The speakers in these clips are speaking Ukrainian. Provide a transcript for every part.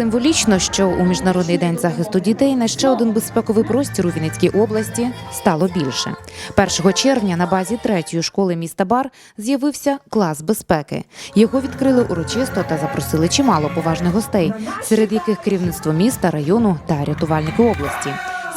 Символічно, що у міжнародний день захисту дітей на ще один безпековий простір у Вінницькій області стало більше. 1 червня на базі третьої школи міста Бар з'явився клас безпеки. Його відкрили урочисто та запросили чимало поважних гостей, серед яких керівництво міста, району та рятувальники області.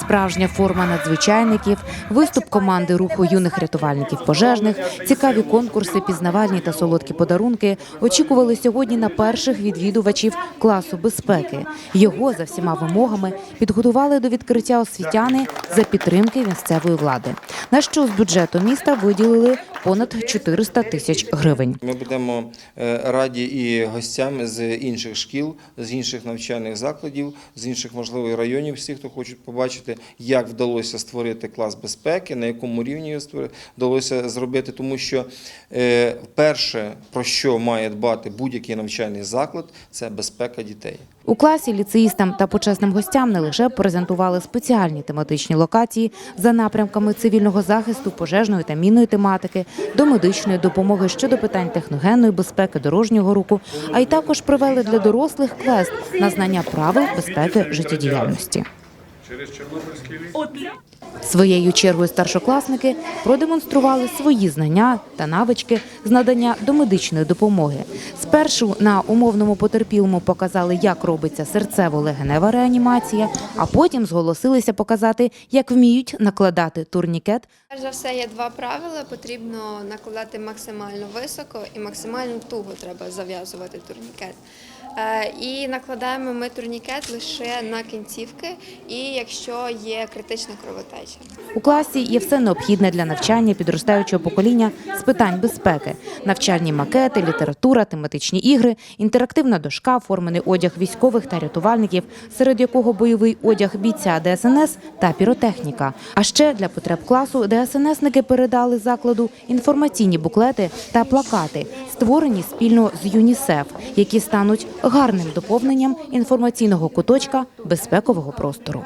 Справжня форма надзвичайників, виступ команди руху юних рятувальників пожежних, цікаві конкурси, пізнавальні та солодкі подарунки очікували сьогодні на перших відвідувачів класу безпеки. Його за всіма вимогами підготували до відкриття освітяни за підтримки місцевої влади. На що з бюджету міста виділили понад 400 тисяч гривень. Ми будемо е, раді і гостям з інших шкіл, з інших навчальних закладів, з інших можливо районів, всіх, хто хочуть побачити, як вдалося створити клас безпеки, на якому рівні його вдалося зробити, тому що е, перше, про що має дбати будь-який навчальний заклад, це безпека дітей. У класі ліцеїстам та почесним гостям не лише презентували спеціальні тематичні локації за напрямками цивільного захисту, пожежної та мінної тематики, до медичної допомоги щодо питань техногенної безпеки, дорожнього руху, а й також провели для дорослих квест на знання правил безпеки життєдіяльності. Своєю чергою старшокласники продемонстрували свої знання та навички з надання домедичної допомоги. Спершу на умовному потерпілому показали, як робиться серцево-легенева реанімація, а потім зголосилися показати, як вміють накладати турнікет Перш за все є два правила. Потрібно накладати максимально високо і максимально туго треба зав'язувати турнікет. Е, І накладаємо ми турнікет лише на кінцівки, і якщо є критична кровотеча. У класі є все необхідне для навчання підростаючого покоління з питань безпеки: навчальні макети, література, тематичні ігри, інтерактивна дошка, формений одяг військових та рятувальників, серед якого бойовий одяг бійця ДСНС та піротехніка. А ще для потреб класу ДСНСники передали закладу інформаційні буклети та плакати, створені спільно з ЮНІСЕФ, які стануть гарним доповненням інформаційного куточка безпекового простору.